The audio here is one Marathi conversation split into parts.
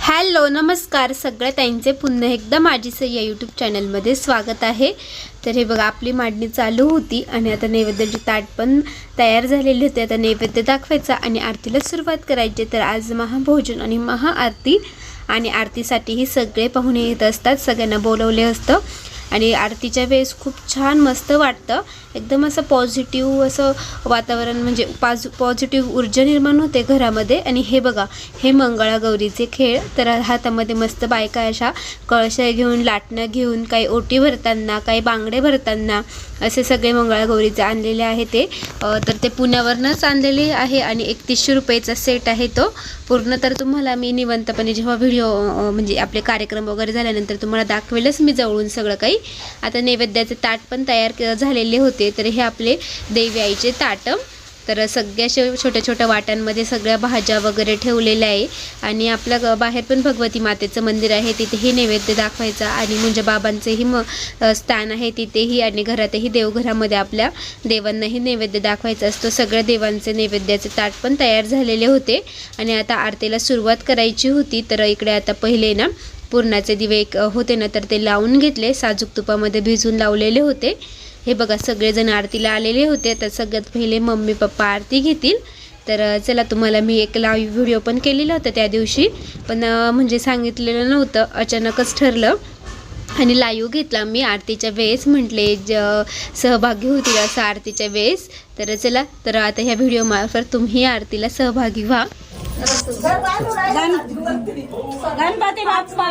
हॅलो नमस्कार. सगळ्या त्यांचे पुन्हा एकदा माझी सई या यूट्यूब चॅनलमध्ये स्वागत आहे. तर हे बघा आपली मांडणी चालू होती आणि आता नैवेद्याची ताट पण तयार झालेली होती. आता नैवेद्य दाखवायचा आणि आरतीला सुरुवात करायची. तर आज महाभोजन आणि महाआरती आणि आरतीसाठीही सगळे पाहुणे येत असतात. सगळ्यांना बोलवले असतं. आणि आरतीच्या वेळेस खूप छान मस्त वाटतं. एकदम असं पॉझिटिव्ह असं वातावरण म्हणजे पाज पॉझिटिव्ह ऊर्जा निर्माण होते घरामध्ये. आणि हे बघा हे मंगळागौरीचे खेळ. तर हातामध्ये मस्त बायका अशा कळशय घेऊन लाटणं घेऊन काही ओटी भरताना काही बांगडे भरताना असे सगळे मंगळागौरीचे आणलेले आहे ते. तर ते पुण्यावरनंच आणलेले आहे आणि एकतीसशे रुपयेचा सेट आहे तो. पूर्ण तर तुम्हाला मी निवंतपणे जेव्हा व्हिडिओ म्हणजे आपले कार्यक्रम वगैरे झाल्यानंतर तुम्हाला दाखवेलच मी जवळून सगळं काही. आता नैवेद्याचे ताट पण तयार झालेले होते. तर हे आपले देवी आईचे ताट. तर सगळ्या छोट्या छोट्या वाट्यांमध्ये सगळ्या भाज्या वगैरे ठेवलेल्या आहे. आणि आपल्या ग- बाहेर पण भगवती मातेचं मंदिर आहे. तिथेही नैवेद्य दाखवायचा आणि म्हणजे बाबांचंही म स्थान आहे. तिथेही आणि घरातही देवघरामध्ये आपल्या देवांनाही नैवेद्य दाखवायचा असतो. सगळ्या देवांचे नैवेद्याचे ताट पण तयार झालेले होते. आणि आता आरतीला सुरुवात करायची होती. तर इकडे आता पहिले ना पूर्णाचे दिवे होते ना तर ते लावून घेतले. साजूक तुपामध्ये भिजून लावलेले होते. हे बघा सगळेजण आरतीला आलेले होते. तर सगळ्यात पहिले मम्मी पप्पा आरती घेतील. तर चला तुम्हाला मी एक लाईव्ह व्हिडिओ पण केलेला होता त्या दिवशी. पण म्हणजे सांगितलेलं नव्हतं. अचानकच ठरलं. आणि लाईव्ह घेतला मी आरतीच्या वेळेस. म्हटले ज सहभागी होतील असं आरतीच्या वेळेस. तर चला तर आता ह्या व्हिडिओमार्फत तुम्ही आरतीला सहभागी व्हा. गणपती बाप्पा.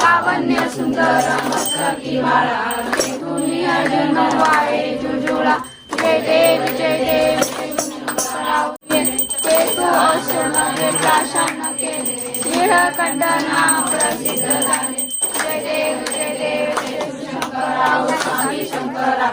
लावण्य सुंदर मस्तकी बाळा तुम्ही अर्जुन वाळे जुजुळा जय देव जय देव ते तू औषध प्रशान केले निळकंठना प्रसिद्ध झाले जय देव जय देव जय शंकरा ओ स्वामी शंकरा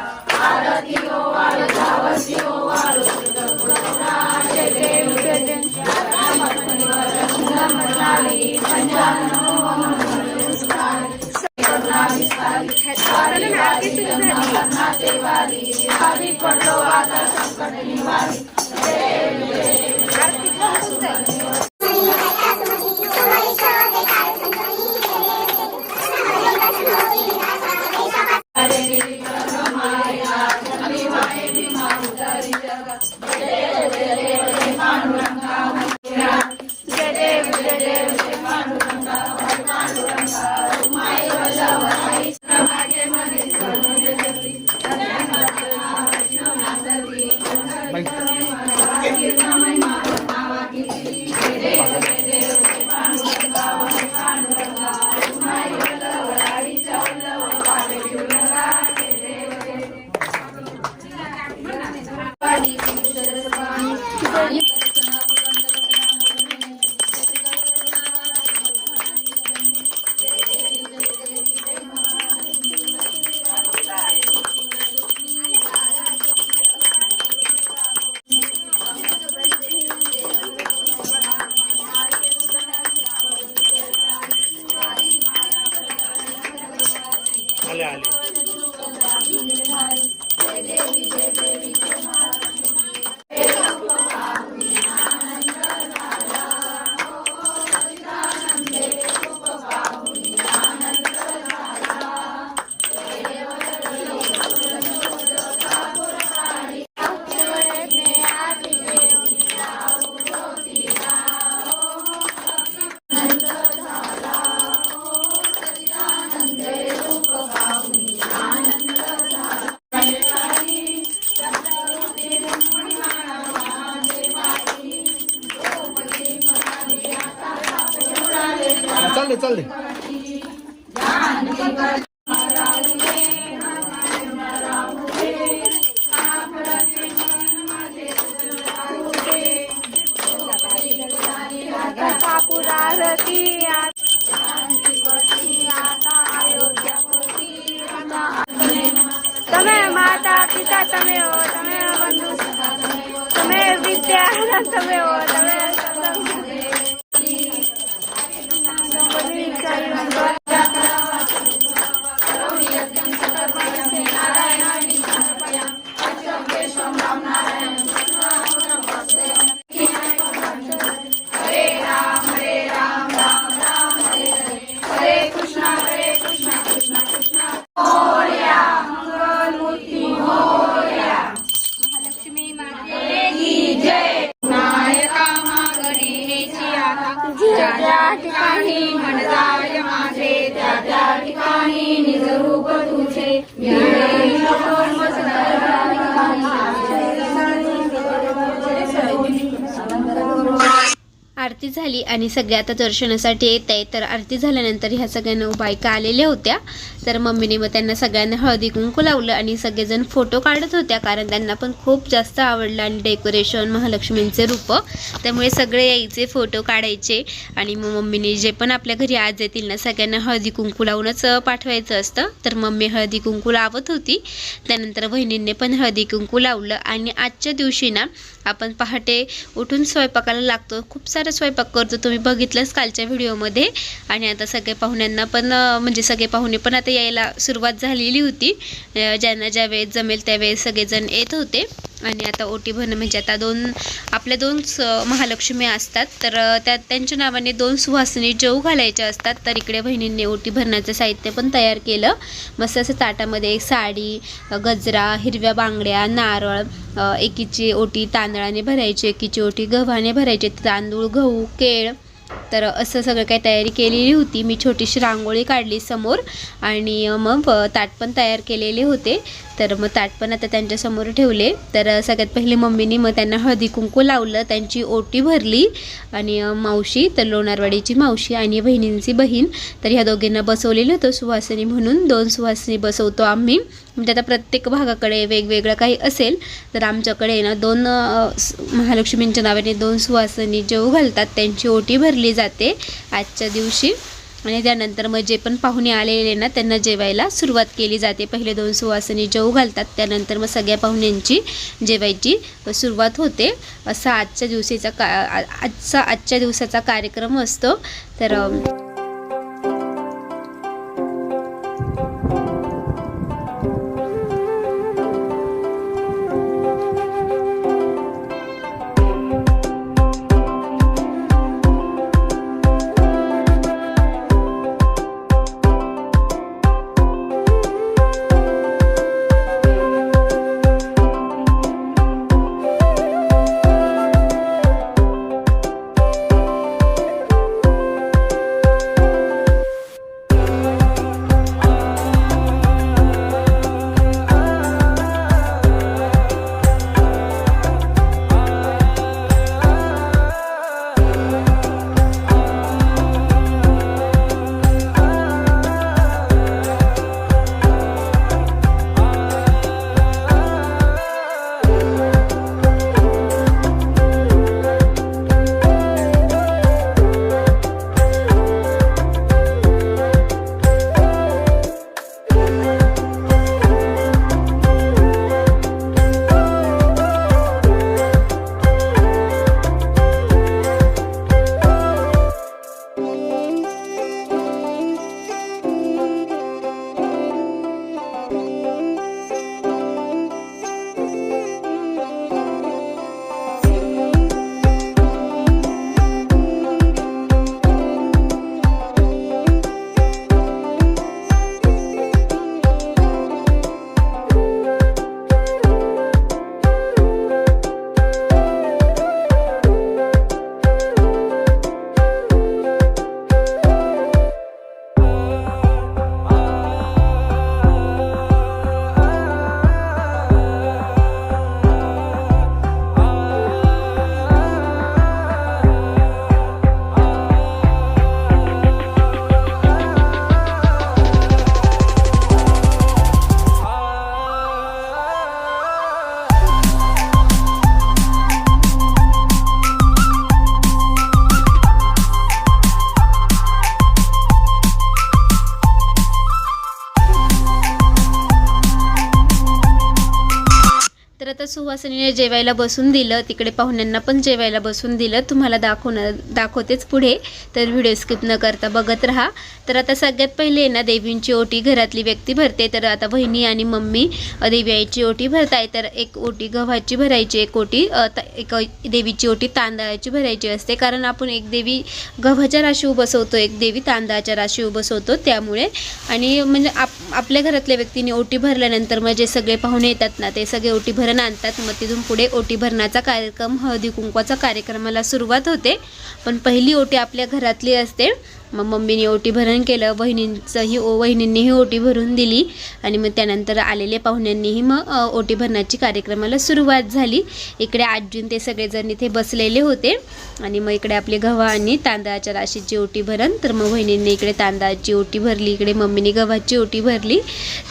માતા પિતા તમે હો તમે બંધુ. તમે વિદ્યા તમે હો તમે ज्या ठिकाणी म्हणजाय माझे त्या त्या ठिकाणी निजरूप तुझे. आरती झाली आणि सगळ्या आता दर्शनासाठी येत आहे तर आरती झाल्यानंतर ह्या सगळ्यांना बायका आलेल्या होत्या. तर मम्मीने मग त्यांना सगळ्यांना हळदी कुंकू लावलं आणि सगळेजण फोटो काढत होत्या कारण त्यांना पण खूप जास्त आवडलं आणि डेकोरेशन महालक्ष्मींचे रूप. त्यामुळे सगळे यायचे फोटो काढायचे आणि मग मम्मीने जे पण आपल्या घरी आज येतील ना सगळ्यांना हळदी कुंकू लावूनच पाठवायचं असतं. तर मम्मी हळदी कुंकू लावत होती. त्यानंतर बहिणींनी पण हळदी कुंकू लावलं आणि आजच्या दिवशी ना आपण पहाटे उठून स्वयंपाकाला लागतो. खूप सारा स्वयंपाक करतो. तुम्ही बघितलंच कालच्या व्हिडिओमध्ये. आणि आता सगळे पाहुण्यांना पण म्हणजे सगळे पाहुणे पण आता यायला सुरुवात झालेली होती. ज्यांना ज्या वेळेस जमेल त्यावेळेस सगळेजण येत होते. आणि आता ओटी भरणं म्हणजे आता दोन आपल्या दोन स महालक्ष्मी असतात. तर त्या त्यांच्या नावाने दोन सुहासनी जेऊ घालायच्या असतात. तर इकडे बहिणींनी ओटी भरण्याचं साहित्य पण तयार केलं. मस्त असं ताटामध्ये एक साडी गजरा हिरव्या बांगड्या नारळ एकीची ओटी तांदळाने भरायची एकीची ओटी गव्हाने भरायची तांदूळ गहू केळ तर असं सगळं काही तयारी केलेली होती. मी छोटीशी रांगोळी काढली समोर आणि मग ताट पण तयार केलेले होते. तर मग ताट पण आता त्यांच्यासमोर ठेवले. तर सगळ्यात पहिले मम्मीनी मग त्यांना हळदी कुंकू लावलं. त्यांची ओटी भरली आणि मावशी तर लोणारवाडीची मावशी आणि बहिणींची बहीण तर ह्या दोघींना बसवलेलं होतं सुवासिनी म्हणून. दोन सुवासिनी बसवतो आम्ही. म्हणजे आता प्रत्येक भागाकडे वेगवेगळं काही असेल तर आमच्याकडे आहे ना दोन महालक्ष्मींच्या नावाने दोन सुवासिनी जेव घालतात. त्यांची ओटी भरली जाते आजच्या दिवशी. आणि त्यानंतर मग जे पण पाहुणे आलेले ना त्यांना जेवायला सुरुवात केली जाते. पहिले दोन सुवासनी जेऊ घालतात त्यानंतर मग सगळ्या पाहुण्यांची जेवायची सुरुवात होते. असा आजच्या दिवशीचा का आजचा आजच्या दिवसाचा कार्यक्रम असतो. तर तर आता सुहासिनीने जेवायला बसून दिलं. तिकडे पाहुण्यांना पण जेवायला बसून दिलं. तुम्हाला दाखवणार दाखवतेच पुढे. तर व्हिडिओ स्किप न करता बघत राहा. तर आता सगळ्यात पहिले आहे ना देवींची ओटी घरातली व्यक्ती भरते. तर आता बहिणी आणि मम्मी देवी आईची ओटी भरताय. तर एक ओटी गव्हाची भरायची एक ओटी एक देवीची ओटी तांदळाची भरायची असते. कारण आपण एक देवी गव्हाच्या राशीव बसवतो एक देवी तांदळाच्या राशीव बसवतो त्यामुळे आणि म्हणजे आप आपल्या घरातल्या व्यक्तीने ओटी भरल्यानंतर मग जे सगळे पाहुणे येतात ना ते सगळे ओटी भर भरण आणतात. मग तिथून पुढे ओटी भरण्याचा कार्यक्रम हळदी कुंकवाचा कार्यक्रमाला सुरुवात होते. पण पहिली ओटी आपल्या घरातली असते. मग मम्मीने ओटी भरण केलं वहिनींचंही ओ वहिनींनीही ओटी भरून दिली आणि मग त्यानंतर आलेल्या पाहुण्यांनीही मग ओटी भरण्याची कार्यक्रमाला सुरुवात झाली. इकडे आजून ते सगळेजण इथे बसलेले होते आणि मग इकडे आपले गव्हा आणि तांदळाच्या राशीची ओटी भरण तर मग बहिणींनी इकडे तांदळाची ओटी भरली इकडे मम्मीने गव्हाची ओटी भरली.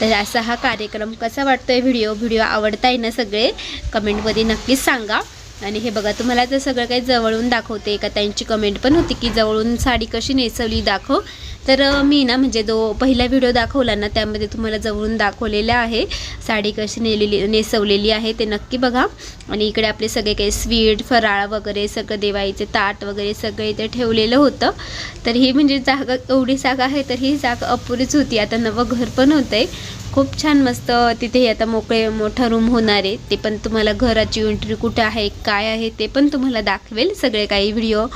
तर असा हा कार्यक्रम कसा वाटतोय व्हिडिओ? व्हिडिओ आवडताय ना सगळे? कमेंटमध्ये नक्कीच सांगा. आणि हे बघा तुम्हाला तर सगळं काही जवळून दाखवते. का त्यांची कमेंट पण होती की जवळून साडी कशी नेसवली दाखव. तर मी ना म्हणजे जो पहिला व्हिडिओ दाखवला ना त्यामध्ये तुम्हाला जवळून दाखवलेला आहे. साडी कशी नेलेली नेसवलेली आहे ते नक्की बघा. आणि इकडे आपले सगळे काही स्वीट फराळ वगैरे सगळं देवाईचे ताट वगैरे सगळं इथे ठेवलेलं होतं. तर ही म्हणजे जागा एवढी जागा आहे तर ही जागा अपुरीच होती. आता नवं घर पण होतं आहे खूप छान मस्त तिथे आता मोकळे मोठा रूम होणार आहे. ते पण तुम्हाला घराची एंट्री कुठे आहे काय आहे ते पण तुम्हाला दाखवेल सगळे काही व्हिडिओ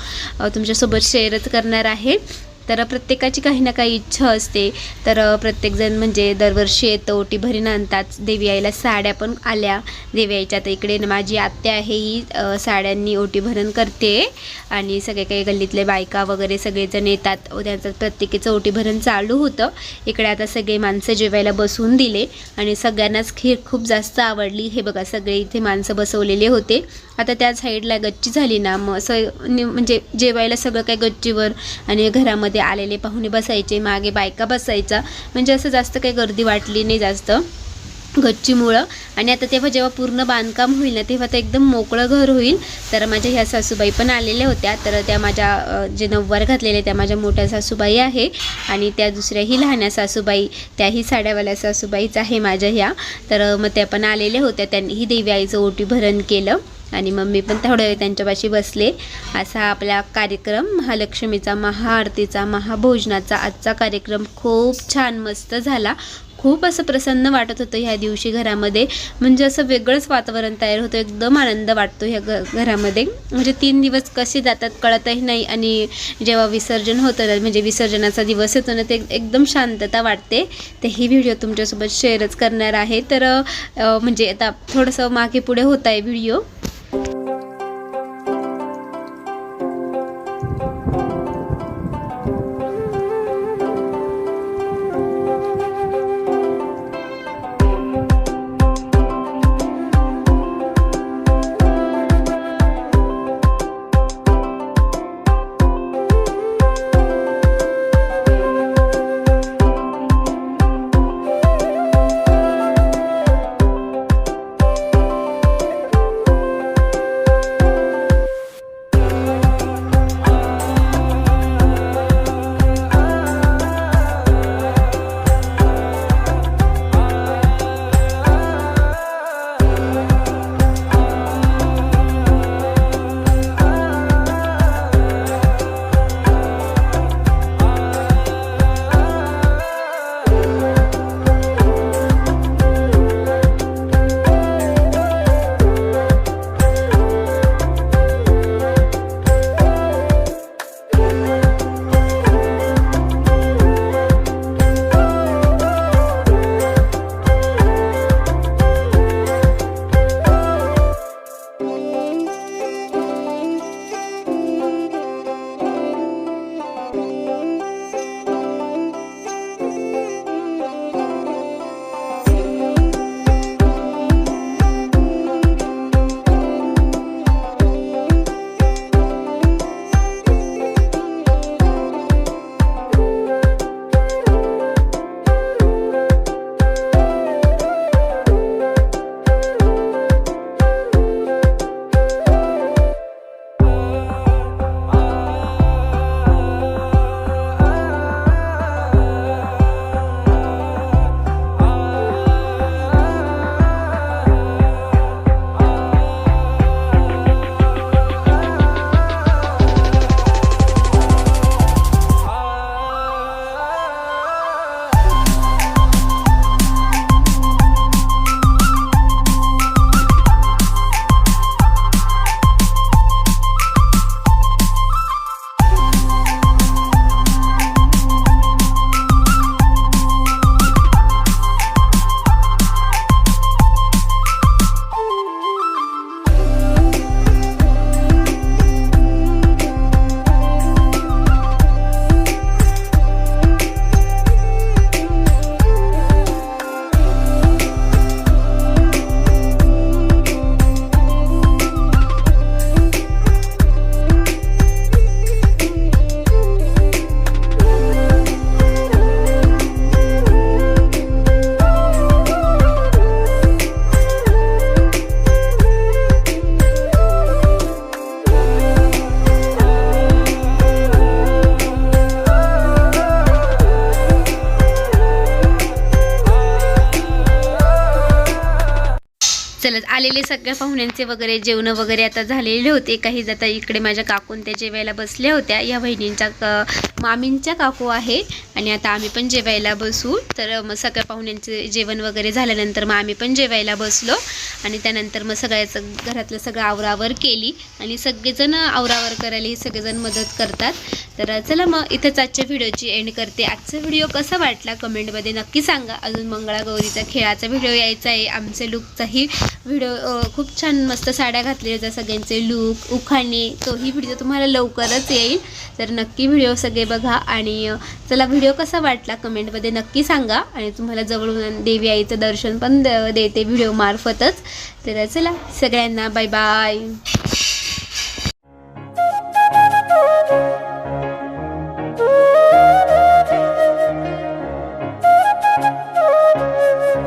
तुमच्यासोबत शेअरच करणार आहे. तर प्रत्येकाची काही ना काही इच्छा असते. तर प्रत्येकजण म्हणजे दरवर्षी येतं ओटी भरीन आणतात. देवी आईला साड्या पण आल्या. देवी आईच्या तर इकडे माझी आत्या आहे ही साड्यांनी ओटी भरण करते. आणि सगळे काही गल्लीतले बायका वगैरे सगळेजण येतात. त्यांचं प्रत्येकीचं ओटी भरण चालू होतं. इकडे आता सगळे माणसं जेवायला बसवून दिले. आणि सगळ्यांनाच खीर खूप जास्त आवडली. हे बघा सगळे इथे माणसं बसवलेले होते. आता त्या साईडला गच्ची झाली ना मग असं नि- म्हणजे जेवायला सगळं काही गच्चीवर आणि घरामध्ये आलेले पाहुणे बसायचे मागे बायका बसायचा म्हणजे असं जास्त काही गर्दी वाटली नाही जास्त गच्चीमुळं. आणि आता तेव्हा जेव्हा पूर्ण बांधकाम होईल ना तेव्हा तर एकदम मोकळं घर होईल. तर माझ्या ह्या सासूबाई पण आलेल्या होत्या. तर त्या माझ्या जे नऊवार घातलेल्या त्या माझ्या मोठ्या सासूबाई आहे. आणि त्या दुसऱ्याही लहान्या सासूबाई त्याही साड्यावाल्या सासूबाईच आहे माझ्या ह्या. तर मग त्या पण आलेल्या होत्या. त्यांनीही देवी आईचं ओटी भरण केलं. आणि मम्मी पण थोड्या वेळ त्यांच्यापाशी बसले. असा आपला कार्यक्रम महालक्ष्मीचा महाआरतीचा महाभोजनाचा आजचा कार्यक्रम खूप छान मस्त झाला. खूप असं प्रसन्न वाटत होतं ह्या दिवशी घरामध्ये. म्हणजे असं वेगळंच वातावरण तयार होतं एकदम आनंद वाटतो ह्या घ घरामध्ये. म्हणजे तीन दिवस कसे जातात कळतही नाही आणि जेव्हा विसर्जन होतं म्हणजे विसर्जनाचा दिवस येतो ना ते एकदम शांतता वाटते. तर ही व्हिडिओ तुमच्यासोबत शेअरच करणार आहे. तर म्हणजे आता थोडंसं मागे पुढे होत आहे व्हिडिओ. चला आलेले सगळ्या पाहुण्यांचे वगैरे जेवणं वगैरे आता झालेले होते. काही जाता इकडे माझ्या काकून त्या जेवायला बसल्या होत्या. या बहिणींच्या क मामींच्या काकू आहे आणि आता आम्ही पण जेवायला बसू. तर मग सगळ्या पाहुण्यांचे जेवण वगैरे झाल्यानंतर मग आम्ही पण जेवायला बसलो आणि त्यानंतर मग सगळ्याचं घरातलं सगळं आवरावर केली आणि सगळेजण आवरावर करायला हे सगळेजण मदत करतात. तर चला मग इथंच आजच्या व्हिडिओची एंड करते. आजचा व्हिडिओ कसा वाटला कमेंटमध्ये नक्की सांगा. अजून मंगळागौरीचा खेळाचा व्हिडिओ यायचा आहे. आमचे लुकचाही व्हिडिओ खूप छान मस्त साड्या घातलेल्या सगळ्यांचे लुक उखाणे तोही व्हिडिओ तुम्हाला लवकरच येईल. तर नक्की व्हिडिओ सगळे बघा आणि चला व्हिडिओ कसा वाटला कमेंटमध्ये नक्की सांगा आणि तुम्हाला जवळून देवी आईचं दर्शन पण द- देते व्हिडिओमार्फतच तर चला सगळ्यांना बाय बाय